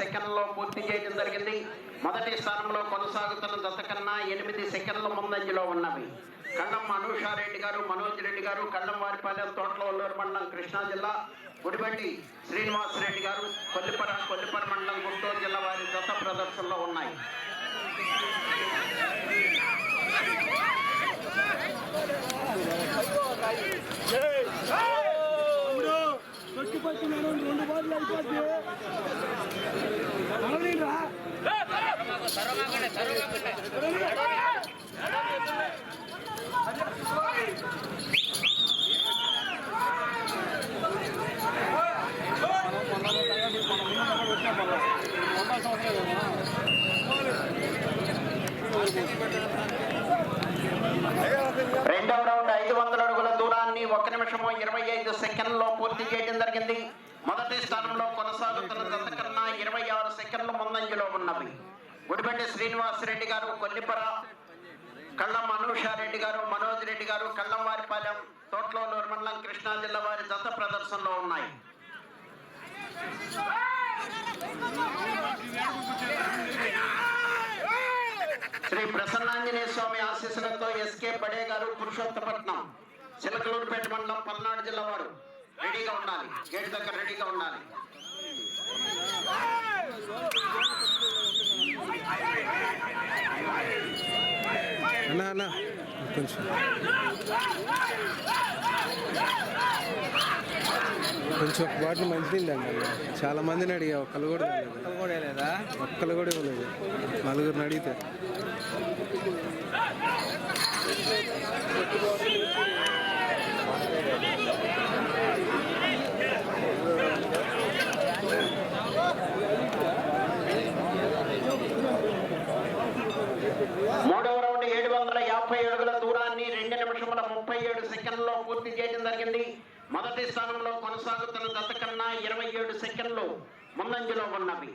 సెకండ్లలో పూర్తి చేయడం జరిగింది మొదటి స్థానంలో కొనసాగుతున్న జత కన్నా ఎనిమిది సెకండ్ల ముందంజలో ఉన్నవి కళ్ళం అనూషారెడ్డి గారు మనోజ్ రెడ్డి గారు కళ్ళం వారిపాలెం తోటలవల్లూరు మండలం కృష్ణా జిల్లా గుడిబండి శ్రీనివాసరెడ్డి గారు కొల్లిపర కొల్లిపర మండలం గుంటూరు జిల్లా వారి జత ప్రదర్శనలో ఉన్నాయి పట్టి రా మనం రెండు బాటలు అయిపోద్ది మనలేంట్రా రెండవ రౌండ్ ఐదు వందల అడుగుల దూరాన్ని ఒక నిమిషము ఇరవై ఐదు సెకండ్లో పూర్తి చేయడం జరిగింది మొదటి స్థానంలో కొనసాగుతున్న జత కన్నా ఇరవై ముందంజలో ఉన్నవి. గుడిబండి శ్రీనివాసరెడ్డి గారు కొల్లిపర కళ్ళం అనూషారెడ్డి గారు మనోజ్ రెడ్డి గారు కళ్ళం వారిపాలెం తోట్లూరు మండలం కృష్ణా జిల్లా వారి జత ప్రదర్శనలో ఉన్నాయి. శ్రీ ప్రసన్నాంజనేయ స్వామి ఆశీస్సులతో ఎస్కే బడే గారు పురుషోత్తపట్నం చిలకలూరుపేట మండలం పల్నాడు జిల్లా వారు. రెడీగా ఉండాలి. గేట్ దగ్గర రెడీగా ఉండాలి. అన్నా అన్నా కొంచెం. కొంచెం ఒక బాటిల్ మంచినీళ్ళు అండి చాలా మందిని అడిగా ఒక్కళ్ళు కూడా. కూడా లేదా ఒక్కళ్ళు కూడా ఇవ్వలేదు నలుగురిని అడిగితే మూడవ రౌండ్ ఏడు ముప్పై అడుగుల దూరాన్ని రెండు నిమిషముల ముప్పై ఏడు సెకండ్లో పూర్తి చేయడం జరిగింది. మొదటి స్థానంలో కొనసాగుతున్న దత్త కన్నా ఇరవై ఏడు సెకండ్లు ముందంజలో ఉన్నవి.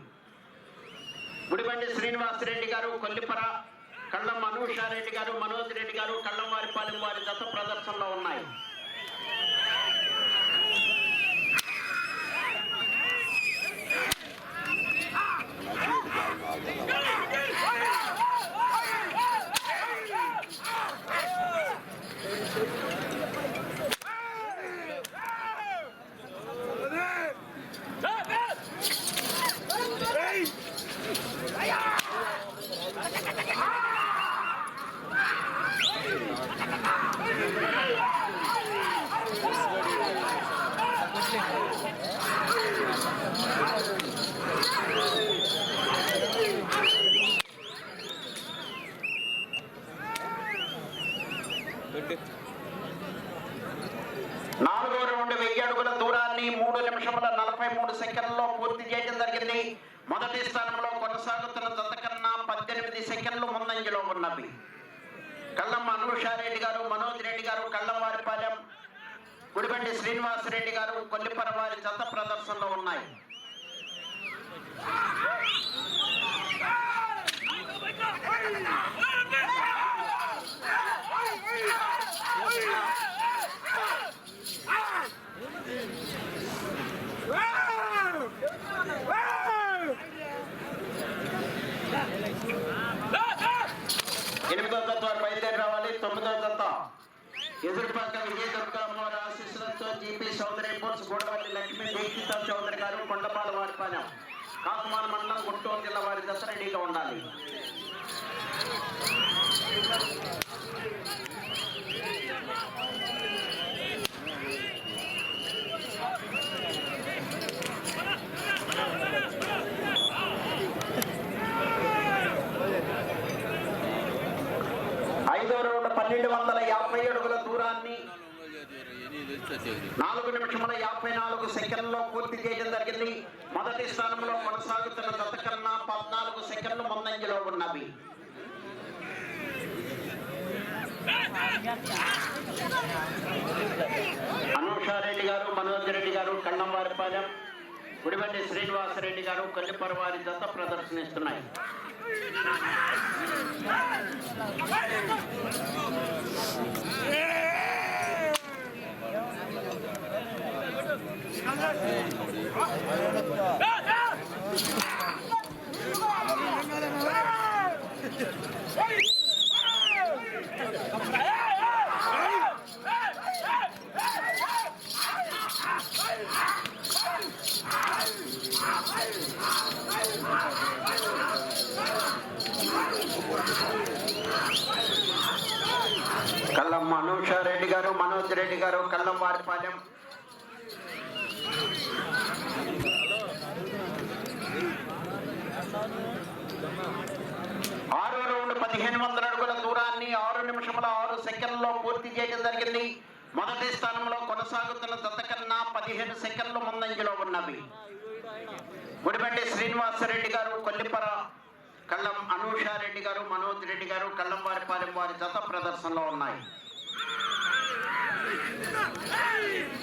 గుడిబండి శ్రీనివాసరెడ్డి గారు కొల్లిపర కళ్ళం మనూషారెడ్డి గారు మనోజ్ రెడ్డి గారు కళ్ళంవారిపాలెం వారి దత్త ప్రదర్శనలో ఉన్నాయి. నాలుగో రౌండ్ వెయ్యి అడుగుల దూరాన్ని మూడు నిమిషముల నలభై మూడు సెకండ్లో పూర్తి చేయడం జరిగింది మొదటి స్థానంలో కొనసాగుతున్న జత కన్నా పద్దెనిమిది సెకండ్లు ముందంజలో ఉన్నవి కళ్ళం అనూషారెడ్డి గారు మనోజ్ రెడ్డి గారు కళ్ళంవారిపాలెం గుడిబండి శ్రీనివాసరెడ్డి గారు కొల్లిపర వారి జత ప్రదర్శనలో ఉన్నాయి Yeah జత వారు బయలుదేరి రావాలి తొమ్మిదో జత ఎదురుపక్క విజయ దుర్గా అమ్మవారి ఆశీస్సులతో జీపీ చౌదరి పోర్స్ గోడవల్లి లక్ష్మీ దీక్షిత చౌదరి గారు కొండపాల వారిపాలెం కాకుమాన మండలం గుంటూరు జిల్లా వారి దశ రెడీగా ఉండాలి ఐదో రౌండ్ పన్నెండు వందల యాభై అడుగుల దూరాన్ని నాలుగు నిమిషముల యాభై నాలుగు సెకండ్లో పూర్తి చేయడం జరిగింది. మొదటి స్థానంలో కొనసాగుతున్న గతకన్నా పద్నాలుగు సెకండ్లు ముందంజలో ఉన్నవి. అనూషారెడ్డి గారు మనోజ్ రెడ్డి గారు కళ్ళంవారిపాలెం గుడిబండి శ్రీనివాసరెడ్డి గారు కొల్లిపర వారి జత ప్రదర్శనిస్తున్నాయి. రెడ్డి గారు మనోజ్ రెడ్డి గారు కల్లం వారిపాలెం ఆరో రెండు పదిహేను వందల అడుగుల దూరాన్ని ఆరు నిమిషముల ఆరు సెకండ్లో పూర్తి చేయడం జరిగింది. మొదటి స్థానంలో కొనసాగుతున్న జత కన్నా పదిహేను సెకండ్లు ముందంజలో ఉన్నవి. గుడిపెట్టి శ్రీనివాసరెడ్డి గారు కొల్లిపర కళ్ళం అనూషారెడ్డి గారు మనోజ్ రెడ్డి గారు కళ్ళం వారిపాలెం వారి జత ప్రదర్శనలో ఉన్నాయి. Hey!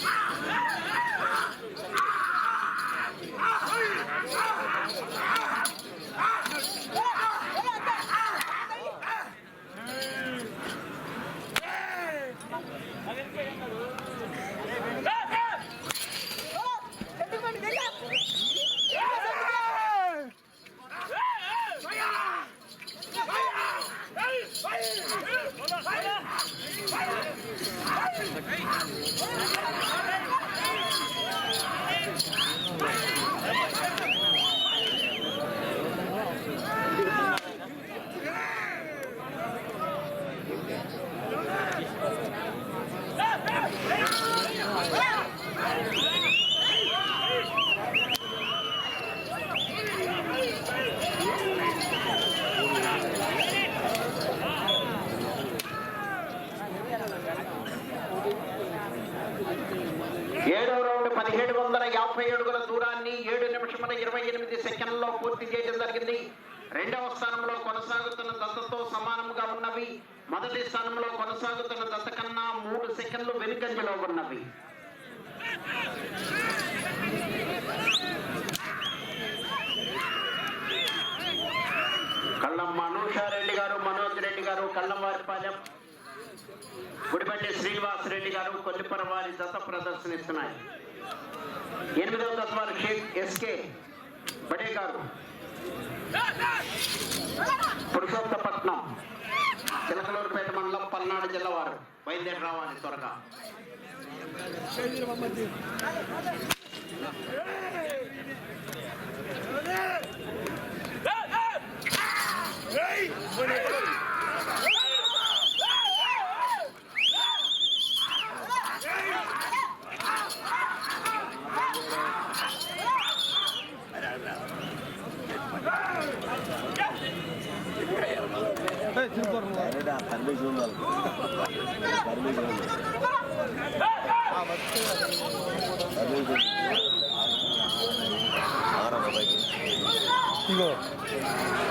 పూర్తి చేయడం జరిగింది. రెండవ స్థానంలో కొనసాగుతున్న దత్తతో సమానంగా ఉన్నవి. మొదటి స్థానంలో కొనసాగుతున్న దత్త కన్నా మూడు సెకండ్లు వెనుకంజలో ఉన్నవి. కళ్ళం మనోషారెడ్డి గారు మనోజ్ రెడ్డి గారు కళ్ళం వారిపాలెం శ్రీనివాస్ రెడ్డి గారు కొల్లిపర వారి దత్త ప్రదర్శనిస్తున్నాయి. ఎనిమిదవ తత్వాలు షేక్ ఎస్కే బడే గారు. పురుషోత్తపట్నం చిలకలూరుపేట మండలం పల్నాడు జిల్లా వారు. బయలుదేరి రావాలి త్వరగా Hey!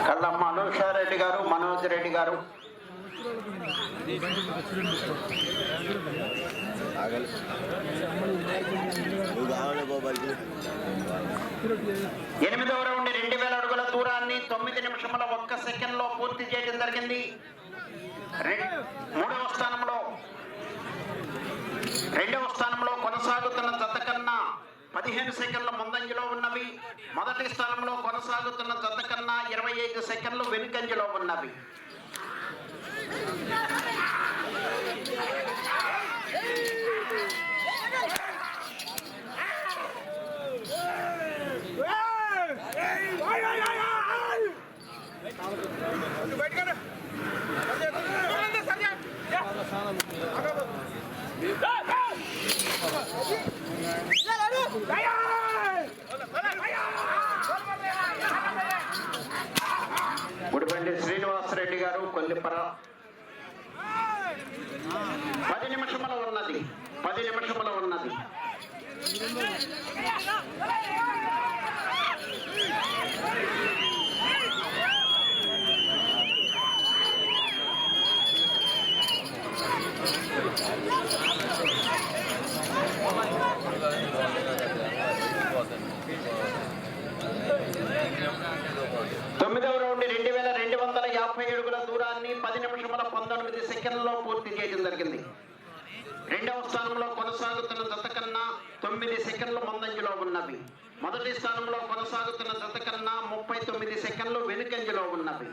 కళ్ళమ్మ అనూషారెడ్డి గారు మనోజ్ రెడ్డి గారు. ఎనిమిదవ రౌండ్ రెండు వేల అడుగుల దూరాన్ని తొమ్మిది నిమిషముల ఒక్క సెకండ్లో పూర్తి చేయడం జరిగింది. మూడవ స్థానంలో రెండవ స్థానంలో కొనసాగుతున్న జత కన్నా పదిహేను సెకండ్ల ముందంజలో ఉన్నవి. మొదటి స్థానంలో కొనసాగుతున్న జత కన్నా ఇరవై ఐదు సెకండ్లు వెనుకంజలో ఉన్నవి. గుడిబండి శ్రీనివాసరెడ్డి గారు కొల్లిపర పది నిమిషముల ఉన్నది పది నిమిషముల ఉన్నది తొమ్మిదవ రౌండ్ రెండు వేల రెండు వందల యాభై అడుగుల దూరాన్ని పది నిమిషముల పంతొమ్మిది సెకండ్లలో పూర్తి చేయడం జరిగింది. రెండవ స్థానంలో కొనసాగుతున్న జత కన్నా తొమ్మిది సెకండ్లు ముందంజలో ఉన్నవి. మొదటి స్థానంలో కొనసాగుతున్న జత కన్నా ముప్పై తొమ్మిది సెకండ్లు వెనుకంజలో ఉన్నవి.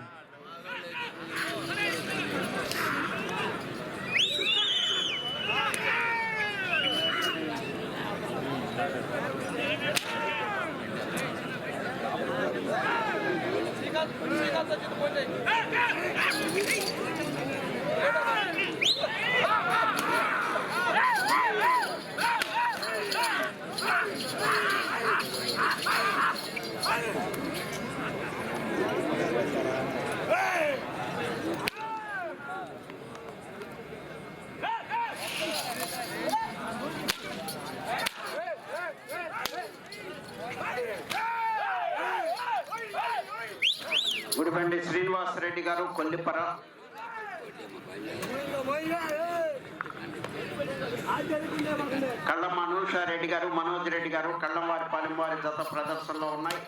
Şeytan da çıktı boyunca. Reddy గారు కొల్లిపర కళ్ళం అనూష రెడ్డి గారు మనోజ్ రెడ్డి గారు కళ్ళం వారి పాలెం వారి జత ప్రదర్శనలో ఉన్నాయి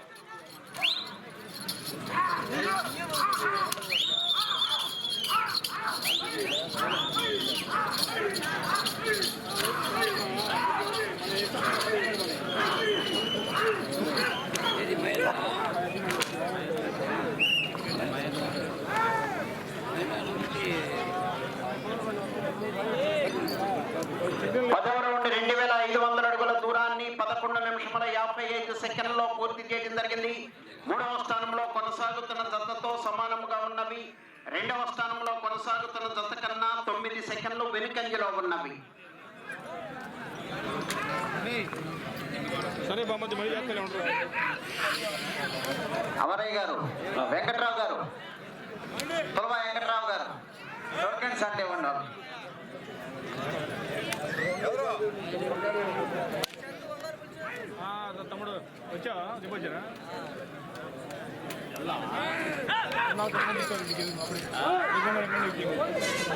పదవ రౌండ్ రెండు వేల ఐదు వందల అడుగుల దూరాన్ని పదకొండు నిమిషముల యాభై ఐదు సెకండ్లలో పూర్తి చేయడం జరిగింది. మూడవ స్థానంలో కొనసాగుతున్న జతతో సమానముగా ఉన్నవి. రెండవ స్థానంలో కొనసాగుతున్న జత కన్నా తొమ్మిది సెకండ్లు వెనుకంజలో ఉన్నవి. సరే అవరయ్య గారు వెంకట్రావు గారు తులవా వెంకట్రావు గారు అంటే ఉన్నారు తమ్ముడు వచ్చా దిగొచ్చారా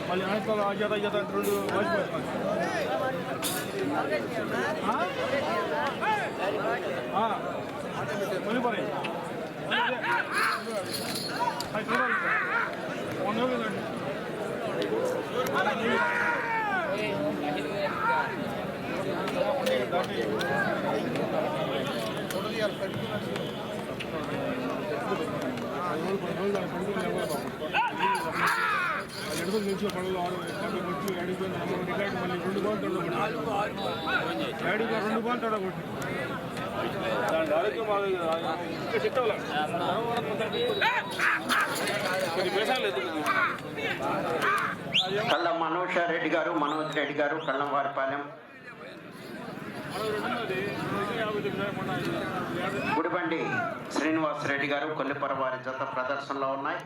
మళ్ళీ వెనకాల ఆ జత ఈ జత అంటే రెండు వాచిపోతుంది మళ్ళీ కళ్ళ వంద ఆరు వచ్చి అడిగిపోయింది మళ్ళీ రెండు బాల్ తొడగొట్టి రెండు బాల్ తొడగొట్టి మనోష రెడ్డి గారు మనోజ్ రెడ్డి గారు కళ్ళం వారిపాలెం గుడిబండి శ్రీనివాస్ రెడ్డి గారు కొల్లిపర వారి జత ప్రదర్శనలో ఉన్నాయి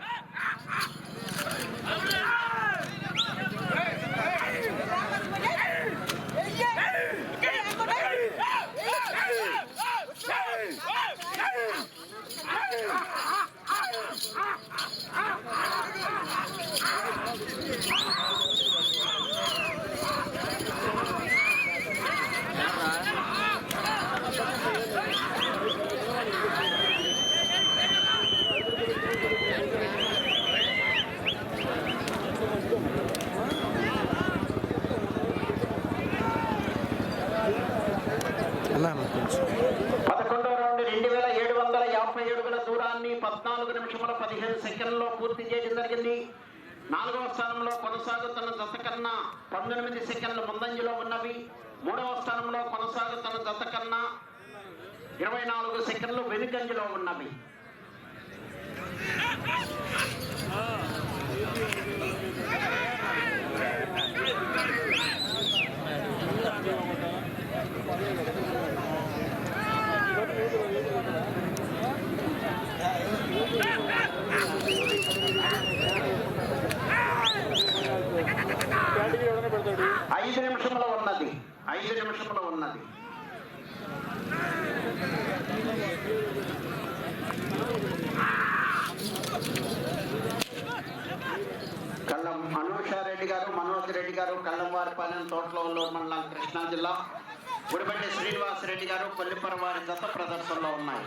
Ah అన్న కొంచెం పదకొండవ రౌండ్ రెండు వేల ఏడు వందల యాభై అడుగుల దూరాన్ని పద్నాలుగు నిమిషముల పూర్తి చేయడం జరిగింది. నాలుగవ స్థానంలో కొనసాగుతున్న జత కన్నా పంతొమ్మిది సెకండ్ల ముందంజలో ఉన్నవి. మూడవ స్థానంలో కొనసాగుతున్న జత కన్నా ఇరవై నాలుగు సెకండ్లు వెనుకంజలో ఉన్నవి ఐదు నిమిషంలో ఉన్నది ఐదు నిమిషంలో ఉన్నది కళ్ళం అనూషారెడ్డి గారు మనోజ్ రెడ్డి గారు కళ్ళంవారిపాలెం తోటలో మండలం కృష్ణా జిల్లా గుడిబండి శ్రీనివాస్ రెడ్డి గారు కొల్లిపర వారి జత ప్రదర్శనలో ఉన్నాయి.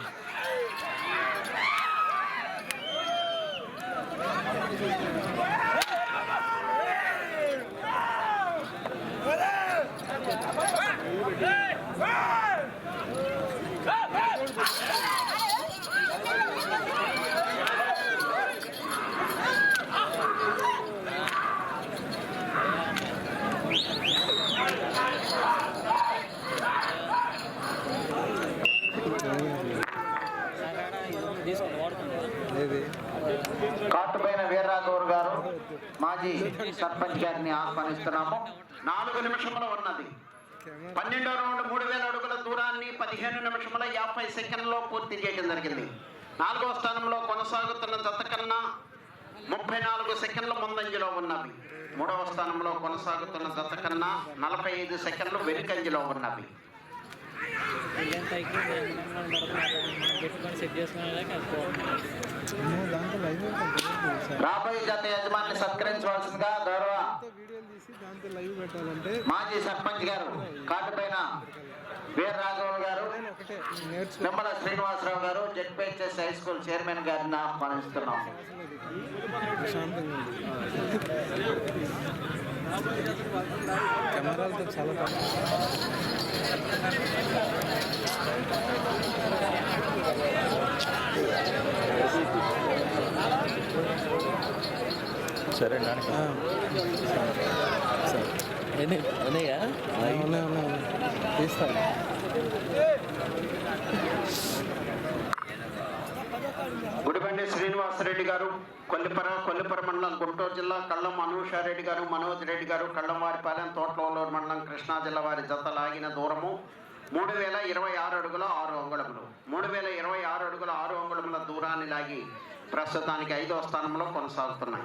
ఏది కాటుపైన వీర్రాఘవర్ గారు మాజీ సర్పంచ్ గారిని ఆహ్వానిస్తున్నాము. నాలుగు నిమిషముల ఉన్నది. పన్నెండో రౌండ్ మూడు వేల అడుగుల దూరాన్ని పదిహేను నిమిషముల యాభై సెకండ్లో పూర్తి చేయడం జరిగింది. నాలుగో స్థానంలో కొనసాగుతున్న జత కన్నా ముప్పై నాలుగు సెకండ్ల ముందంజలో ఉన్నవి. మూడవ స్థానంలో కొనసాగుతున్న జత కన్నా నలభై ఐదు సెకండ్లు వెనుకంజలో ఉన్నవి. రాబోయే జత యజమాని సత్కరించవలసిందిగా గౌరవ వీడియోలు తీసి దాంట్లో లైవ్ పెట్టాలంటే మాజీ సర్పంచ్ గారు కాటుపైన వీర రాఘవ గారు నిమ్మల శ్రీనివాసరావు గారు జెడ్పిహెచ్ఎస్ హై స్కూల్ చైర్మన్ గారిని ఆహ్వానిస్తున్నాం. కెమెరాలతో చాలా సరే ఉన్నాయా ఉన్నాయి ఉన్నాయి. తీస్తాను గుడిబండి శ్రీనివాసరెడ్డి గారు కొల్లిపర కొల్లిపర మండలం గుంటూరు జిల్లా కళ్ళం అనూషారెడ్డి గారు మనోజ్ రెడ్డి గారు కళ్ళంవారిపాలెం తోటలూరు మండలం కృష్ణా జిల్లా వారి జత లాగిన దూరము. మూడు వేల ఇరవై ఆరు అడుగుల ఆరు అంగుళములు. మూడు వేల ఇరవై ఆరు అడుగుల ఆరు అంగుళముల దూరాన్ని లాగి ప్రస్తుతానికి ఐదవ స్థానంలో కొనసాగుతున్నాయి.